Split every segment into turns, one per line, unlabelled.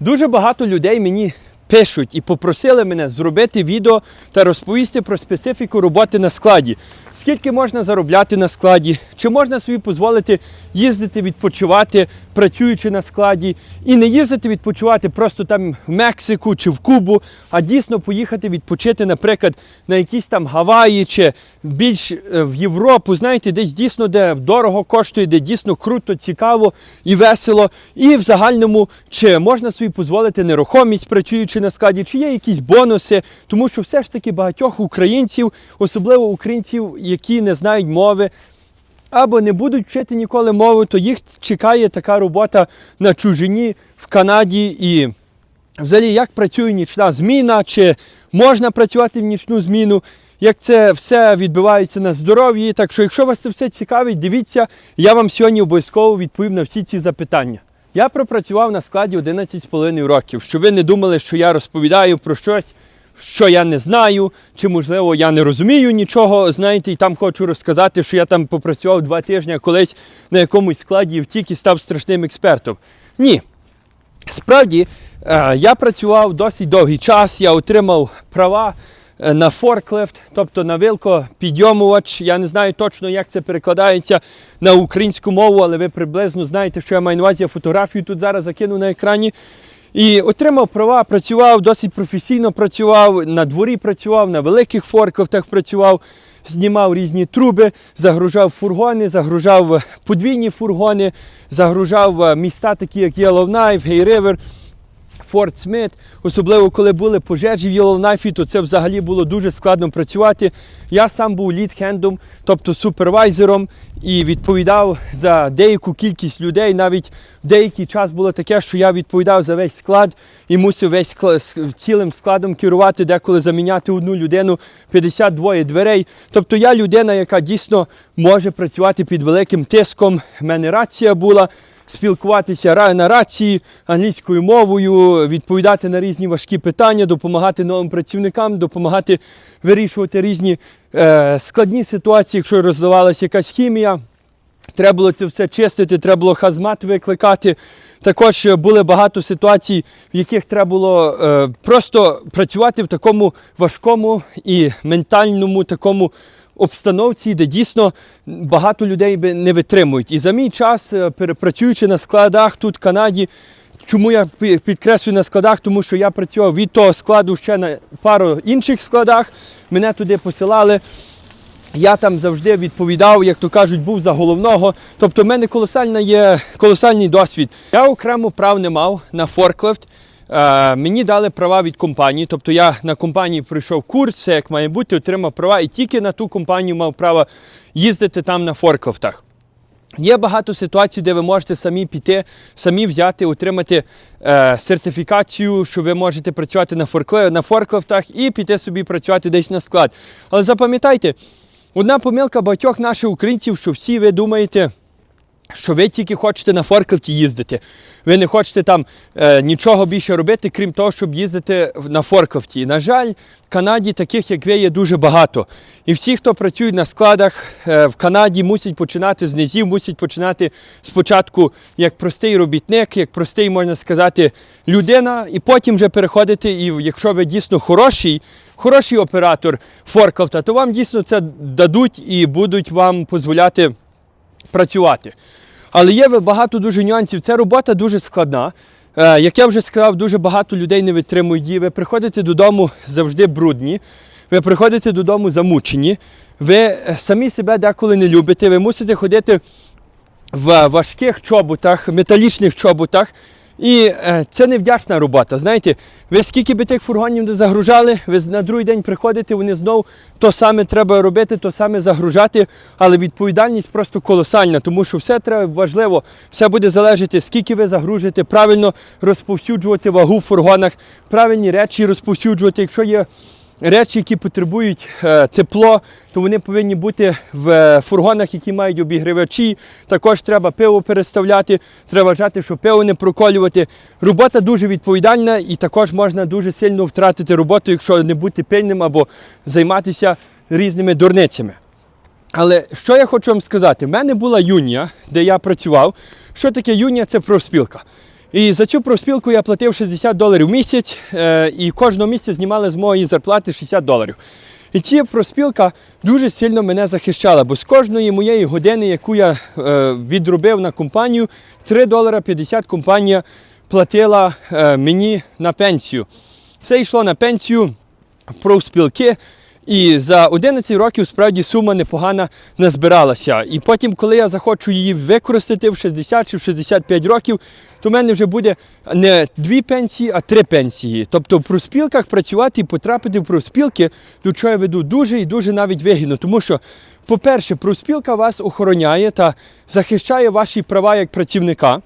Дуже багато людей мені пишуть і попросили мене зробити відео та розповісти про специфіку роботи на складі. Скільки можна заробляти на складі, чи можна собі дозволити їздити відпочивати, працюючи на складі, і не їздити відпочивати просто там в Мексику чи в Кубу, а дійсно поїхати відпочити, наприклад, на якісь там Гаваї чи більш е, в Європу, знаєте, десь дійсно, де дорого коштує, де дійсно круто, цікаво і весело. І в загальному, чи можна собі дозволити нерухомість, працюючи на складі, чи є якісь бонуси, тому що все ж таки багатьох українців, особливо українців, які не знають мови. Або не будуть вчити ніколи мову, то їх чекає така робота на чужині в Канаді і взагалі як працює нічна зміна, чи можна працювати в нічну зміну, як це все відбувається на здоров'ї. Так що, якщо вас це все цікавить, дивіться, я вам сьогодні обов'язково відповім на всі ці запитання. Я пропрацював на складі 11,5 років, щоб ви не думали, що я розповідаю про щось, що я не знаю, чи можливо я не розумію нічого, знаєте, і там хочу розказати, що я там попрацював два тижні колись на якомусь складі і втік і став страшним експертом. Ні. Справді, е, я працював досить довгий час, я отримав права е, на форклифт, тобто на вилкопідйомувач. Я не знаю точно, як це перекладається на українську мову, але ви приблизно знаєте, що я маю на увазі. Я фотографію тут зараз закину на екрані. І отримав права, працював досить професійно працював, на дворі працював, на великих форклифтах працював, знімав різні труби, загружав фургони, загружав подвійні фургони, загружав е, міста, такі як Yellowknife, Hay River, Форт Смит, особливо коли були пожежі в Yellowknife, то це взагалі було дуже складно працювати. Я сам був лідхендом, тобто супервайзером, і відповідав за деяку кількість людей. Навіть в деякий час було таке, що я відповідав за весь склад і мусив весь скла- с- цілим складом керувати, деколи заміняти одну людину 52 дверей. Тобто я людина, яка дійсно може працювати під великим тиском. У мене рація була спілкуватися на рації англійською мовою, відповідати на різні важкі питання, допомагати новим працівникам, допомагати вирішувати різні е, складні ситуації, якщо роздавалася якась хімія. Треба було це все чистити, треба було хазмат викликати. Також е, були багато ситуацій, в яких треба було е, просто працювати в такому важкому і ментальному такому обстановці, де дійсно багато людей не витримують. І за мій час, е, перепрацюючи на складах тут в Канаді, Чому я підкреслюю на складах? Тому що я працював від того складу ще на пару інших складах. Мене туди посилали. Я там завжди відповідав, як то кажуть, був за головного. Тобто в мене колосальна є колосальний досвід. Я окремо прав не мав на форклифт. Е, мені дали права від компанії. Тобто я на компанії пройшов курс, все як має бути, отримав права, і тільки на ту компанію мав право їздити там на форклифтах. Є багато ситуацій, де ви можете самі піти, самі взяти, отримати е, сертифікацію, що ви можете працювати на, форкле, на форклифтах і піти собі працювати десь на склад. Але запам'ятайте, одна помилка багатьох наших українців, що всі ви думаєте, що ви тільки хочете на форклифті їздити. Ви не хочете там е, нічого більше робити, крім того, щоб їздити на форклифті. І, на жаль, в Канаді таких, як ви, є дуже багато. І всі, хто працюють на складах е, в Канаді, мусять починати з низів, мусять починати спочатку як простий робітник, як простий, можна сказати, людина, і потім вже переходити. І якщо ви дійсно хороший, хороший оператор форклифта, то вам дійсно це дадуть і будуть вам дозволяти працювати. Але є багато дуже нюансів. Ця робота дуже складна. Е, як я вже сказав, дуже багато людей не витримують її. Ви приходите додому завжди брудні, ви приходите додому замучені, ви е, самі себе деколи не любите, ви мусите ходити в важких чоботах, металічних чоботах. І е, це невдячна робота. Знаєте, ви скільки би тих фургонів не загружали, ви на другий день приходите, вони знов то саме треба робити, то саме загружати, але відповідальність просто колосальна, тому що все треба важливо, все буде залежати, скільки ви загружите, правильно розповсюджувати вагу в фургонах, правильні речі розповсюджувати. Якщо є речі, які потребують е, тепло, то вони повинні бути в е, фургонах, які мають обігрівачі. Також треба пиво переставляти, треба вважати, що пиво не проколювати. Робота дуже відповідальна і також можна дуже сильно втратити роботу, якщо не бути пильним або займатися різними дурницями. Але що я хочу вам сказати? В мене була юнія, де я працював. Що таке юнія? Це профспілка. І за цю профспілку я платив 60 доларів в місяць, е, і кожного місяця знімали з моєї зарплати 60 доларів. І ця профспілка дуже сильно мене захищала, бо з кожної моєї години, яку я е, відробив на компанію, 3 долара 50 компанія платила е, мені на пенсію. Все йшло на пенсію профспілки. І за 11 років справді сума непогана назбиралася. І потім, коли я захочу її використати в 60 чи в 65 років, то в мене вже буде не дві пенсії, а три пенсії. Тобто в профспілках працювати і потрапити в профспілки, до чого я веду дуже і дуже навіть вигідно. Тому що, по-перше, профспілка вас охороняє та захищає ваші права як працівника.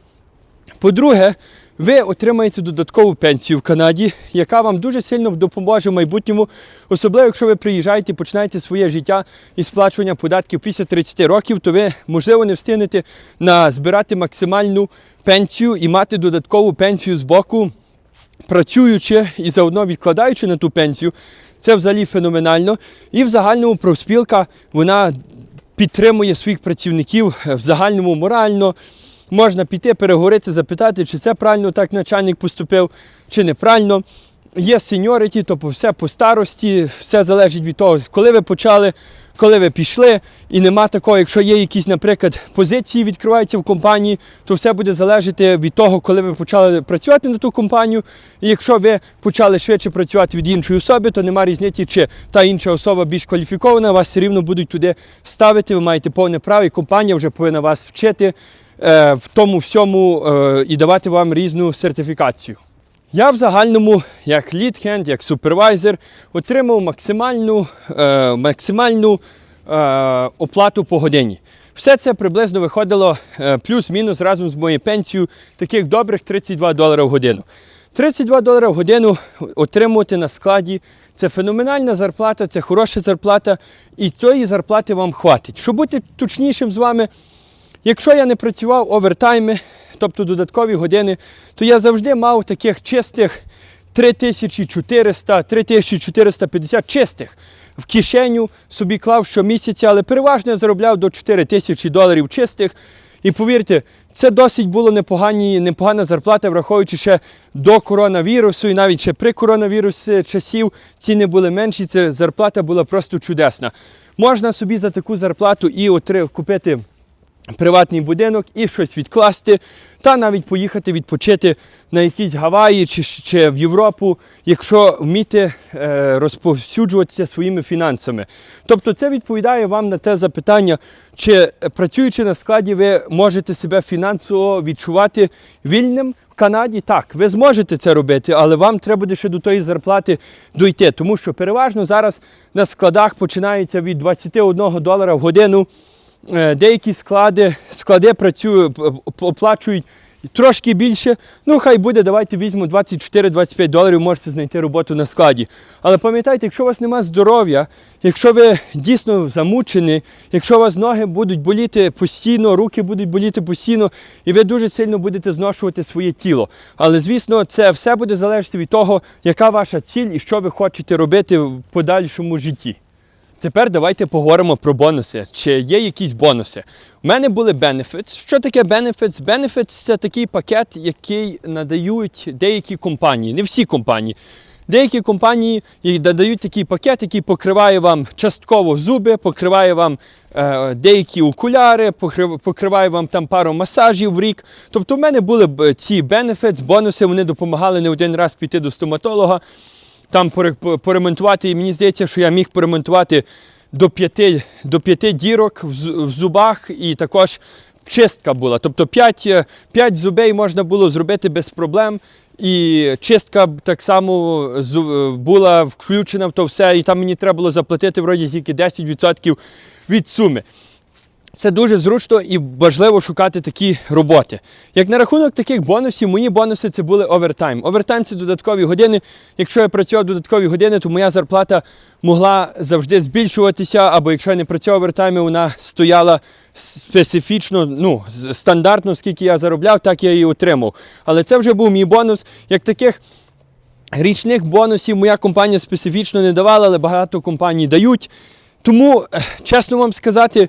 По-друге, ви отримаєте додаткову пенсію в Канаді, яка вам дуже сильно допоможе в майбутньому, особливо якщо ви приїжджаєте і починаєте своє життя із сплачування податків після 30 років, то ви, можливо, не встигнете на збирати максимальну пенсію і мати додаткову пенсію з боку, працюючи і заодно відкладаючи на ту пенсію. Це взагалі феноменально. І в загальному профспілка вона підтримує своїх працівників в загальному морально. Можна піти, переговорити, запитати, чи це правильно так начальник поступив, чи неправильно. Є сеньоріті, тобто все по старості, все залежить від того, коли ви почали, коли ви пішли. І нема такого, якщо є якісь, наприклад, позиції відкриваються в компанії, то все буде залежати від того, коли ви почали працювати на ту компанію. І якщо ви почали швидше працювати від іншої особи, то нема різниці, чи та інша особа більш кваліфікована, вас все рівно будуть туди ставити, ви маєте повне право, і компанія вже повинна вас вчити в тому всьому е, і давати вам різну сертифікацію. Я в загальному, як лідхенд, як супервайзер, отримав максимальну, е, максимальну е, оплату по годині. Все це приблизно виходило е, плюс-мінус разом з моєю пенсією таких добрих 32 долари в годину. 32 долари в годину отримувати на складі це феноменальна зарплата, це хороша зарплата, і цієї зарплати вам хватить. Щоб бути точнішим з вами, Якщо я не працював овертайми, тобто додаткові години, то я завжди мав таких чистих 3400, 3450 чистих в кишеню собі клав щомісяця, але переважно я заробляв до 4000 доларів чистих. І повірте, це досить було непогані, непогана зарплата, враховуючи ще до коронавірусу, і навіть ще при коронавірусі часів ціни були менші, ця зарплата була просто чудесна. Можна собі за таку зарплату і отри- купити приватний будинок і щось відкласти, та навіть поїхати відпочити на якісь Гаваї чи, чи в Європу, якщо вміти е, розповсюджуватися своїми фінансами. Тобто це відповідає вам на те запитання, чи е, працюючи на складі, ви можете себе фінансово відчувати вільним. В Канаді так, ви зможете це робити, але вам треба буде ще до тої зарплати дойти, тому що переважно зараз на складах починається від 21 долара в годину. Е, Деякі склади, склади працюють, оплачують трошки більше. Ну, хай буде, давайте візьмемо 24-25 доларів, можете знайти роботу на складі. Але пам'ятайте, якщо у вас немає здоров'я, якщо ви дійсно замучені, якщо у вас ноги будуть боліти постійно, руки будуть боліти постійно, і ви дуже сильно будете зношувати своє тіло. Але звісно, це все буде залежати від того, яка ваша ціль і що ви хочете робити в подальшому житті. Тепер давайте поговоримо про бонуси. Чи є якісь бонуси? У мене були benefits. Що таке benefits? Benefits – це такий пакет, який надають деякі компанії, не всі компанії. Деякі компанії їй надають такий пакет, який покриває вам частково зуби, покриває вам е, деякі окуляри, покрив- покриває вам там пару масажів в рік. Тобто в мене були ці benefits, бонуси, вони допомагали не один раз піти до стоматолога там поре- поремонтувати. І мені здається, що я міг поремонтувати до п'яти, до п'яти дірок в, зубах, і також чистка була. Тобто п'ять, е, п'ять зубей можна було зробити без проблем. І чистка так само була включена в то все, і там мені треба було заплатити вроді тільки 10% від суми. Це дуже зручно і важливо шукати такі роботи. Як на рахунок таких бонусів, мої бонуси це були овертайм. Овертайм це додаткові години. Якщо я працював додаткові години, то моя зарплата могла завжди збільшуватися, або якщо я не працював овертаймі, вона стояла специфічно, ну, стандартно, скільки я заробляв, так я її отримав. Але це вже був мій бонус. Як таких річних бонусів моя компанія специфічно не давала, але багато компаній дають. Тому, е, чесно вам сказати,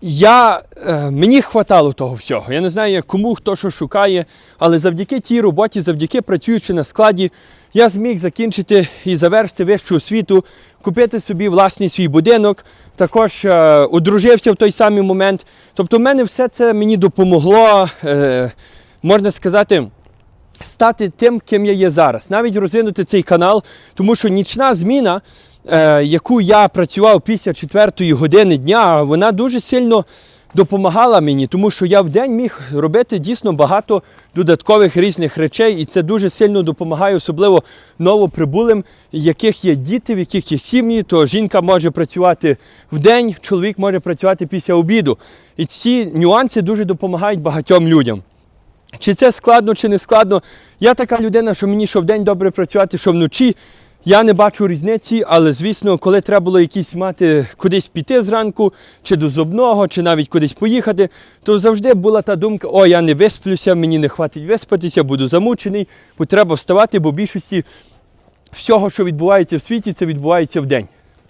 я, е, мені хватало того всього. Я не знаю, кому хто що шукає, але завдяки тій роботі, завдяки працюючи на складі, я зміг закінчити і завершити вищу освіту, купити собі власний свій будинок, також е, одружився в той самий момент. Тобто, в мене все це мені допомогло, е, можна сказати, стати тим, ким я є зараз, навіть розвинути цей канал, тому що нічна зміна, яку я працював після 4 години дня, вона дуже сильно допомагала мені, тому що я в день міг робити дійсно багато додаткових різних речей, і це дуже сильно допомагає, особливо новоприбулим, в яких є діти, в яких є сім'ї, то жінка може працювати в день, чоловік може працювати після обіду. І ці нюанси дуже допомагають багатьом людям. Чи це складно, чи не складно. Я така людина, що мені що вдень добре працювати, що вночі. Я не бачу різниці, але звісно, коли треба було якісь мати кудись піти зранку, чи до зубного, чи навіть кудись поїхати, то завжди була та думка: о, я не висплюся, мені не хватить виспатися, буду замучений, бо треба вставати, бо більшості всього, що відбувається в світі, це відбувається в день.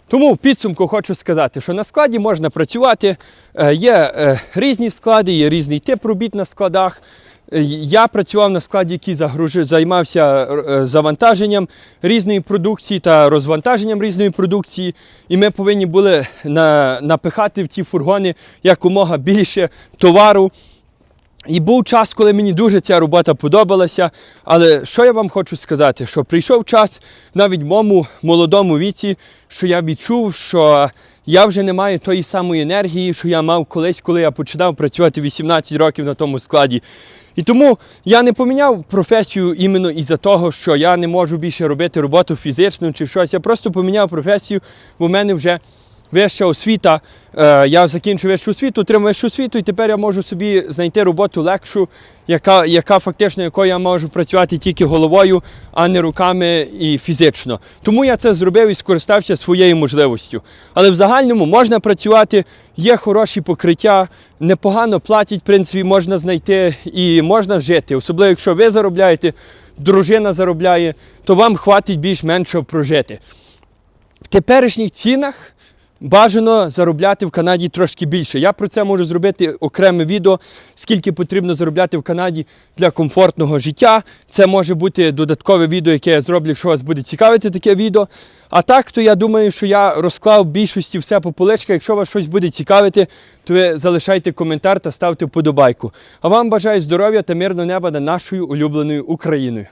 Тому в підсумку хочу сказати, що на складі можна працювати, е, є е, різні склади, є різний тип робіт на складах. Е, Я працював на складі, який загружив, займався е, завантаженням різної продукції та розвантаженням різної продукції. І ми повинні були на, напихати в ті фургони якомога більше товару. І був час, коли мені дуже ця робота подобалася. Але що я вам хочу сказати? Що прийшов час навіть в моєму молодому віці, що я відчув, що я вже не маю тої самої енергії, що я мав колись, коли я починав працювати 18 років на тому складі. І тому я не поміняв професію іменно із-за того, що я не можу більше робити роботу фізичну чи щось. Я просто поміняв професію, бо в мене вже вища освіта. Е, я закінчив вищу освіту, отримав вищу освіту, і тепер я можу собі знайти роботу легшу, яка, яка фактично якою я можу працювати тільки головою, а не руками і фізично. Тому я це зробив і скористався своєю можливістю. Але в загальному можна працювати, є хороші покриття, непогано платять, в принципі, можна знайти і можна жити. Особливо, якщо ви заробляєте, дружина заробляє, то вам хватить більш-менш прожити. В теперішніх цінах бажано заробляти в Канаді трошки більше. Я про це можу зробити окреме відео, скільки потрібно заробляти в Канаді для комфортного життя. Це може бути додаткове відео, яке я зроблю, якщо вас буде цікавити таке відео. А так, то я думаю, що я розклав більшості все по поличках. Якщо вас щось буде цікавити, то ви залишайте коментар та ставте вподобайку. А вам бажаю здоров'я та мирного неба над нашою улюбленою Україною.